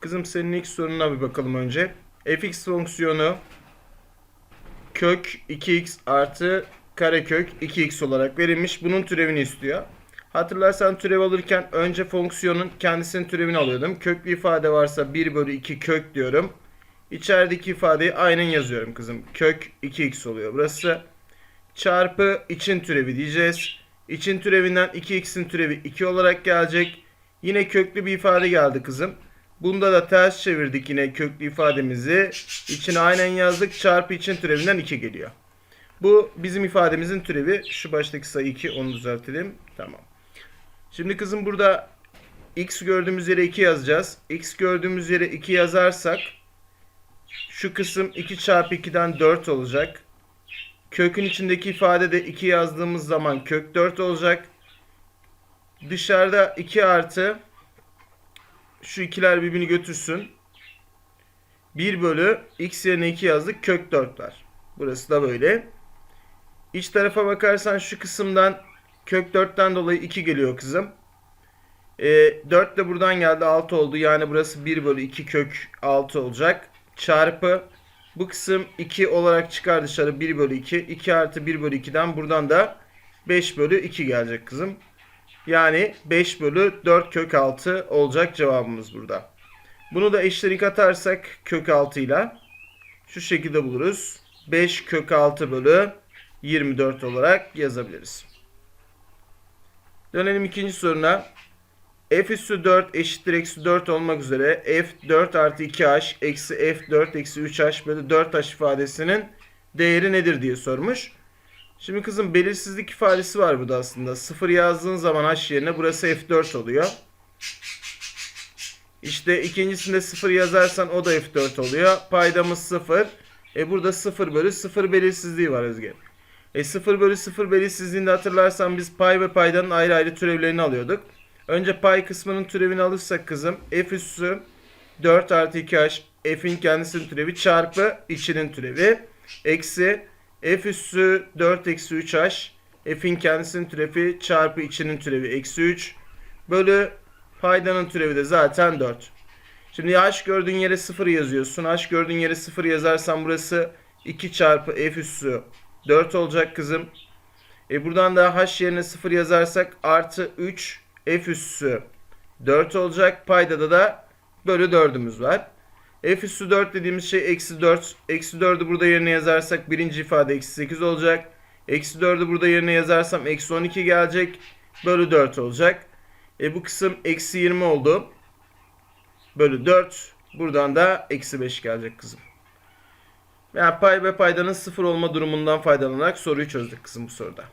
Kızım senin ilk sorununa bir bakalım önce. fx fonksiyonu kök 2x artı karekök 2x olarak verilmiş. Bunun türevini istiyor. Hatırlarsan türev alırken önce fonksiyonun kendisinin türevini alıyordum. Köklü ifade varsa 1 bölü 2 kök diyorum. İçerideki ifadeyi aynen yazıyorum kızım. Kök 2x oluyor burası. Çarpı için türevi diyeceğiz. İçin türevinden 2x'in türevi 2 olarak gelecek. Yine köklü bir ifade geldi kızım. Bunda da ters çevirdik yine köklü ifademizi. İçine aynen yazdık. Çarpı için türevinden 2 geliyor. Bu bizim ifademizin türevi. Şu baştaki sayı 2 onu düzeltelim. Tamam. Şimdi kızım burada x gördüğümüz yere 2 yazacağız. x gördüğümüz yere 2 yazarsak şu kısım 2 çarpı 2'den 4 olacak. Kökün içindeki ifade de 2 yazdığımız zaman kök 4 olacak. Dışarıda 2 artı şu ikiler birbirini götürsün. 1 bölü x yerine 2 yazdık kök 4 var. Burası da böyle. İç tarafa bakarsan şu kısımdan kök 4'ten dolayı 2 geliyor kızım. E, 4 de buradan geldi 6 oldu. Yani burası 1 bölü 2 kök 6 olacak. Çarpı bu kısım 2 olarak çıkar dışarı 1 bölü 2. 2 artı 1 bölü 2'den buradan da 5 bölü 2 gelecek kızım. Yani 5 bölü 4 kök 6 olacak cevabımız burada. Bunu da eşlenik atarsak kök 6 ile şu şekilde buluruz. 5 kök 6 bölü 24 olarak yazabiliriz. Dönelim ikinci soruna. f üssü 4 eşittir eksi 4 olmak üzere f 4 artı 2h eksi f 4 eksi 3h bölü 4h ifadesinin değeri nedir diye sormuş. Şimdi kızım belirsizlik ifadesi var burada aslında. 0 yazdığın zaman h yerine burası f4 oluyor. İşte ikincisinde 0 yazarsan o da f4 oluyor. Paydamız 0. E burada 0 bölü 0 belirsizliği var Özge. E 0 bölü 0 belirsizliğinde hatırlarsan biz pay ve paydanın ayrı ayrı türevlerini alıyorduk. Önce pay kısmının türevini alırsak kızım f üssü 4 artı 2h f'in kendisinin türevi çarpı içinin türevi eksi f üssü 4 eksi 3h f'in kendisinin türevi çarpı içinin türevi eksi 3 bölü paydanın türevi de zaten 4. Şimdi h gördüğün yere 0 yazıyorsun. h gördüğün yere 0 yazarsan burası 2 çarpı f üssü 4 olacak kızım. E buradan da h yerine 0 yazarsak artı 3 f üssü 4 olacak. Paydada da bölü 4'ümüz var. F üssü 4 dediğimiz şey eksi 4. Eksi 4'ü burada yerine yazarsak birinci ifade eksi 8 olacak. Eksi 4'ü burada yerine yazarsam eksi 12 gelecek. Bölü 4 olacak. E bu kısım eksi 20 oldu. Bölü 4. Buradan da eksi 5 gelecek kızım. Yani pay ve paydanın sıfır olma durumundan faydalanarak soruyu çözdük kızım bu soruda.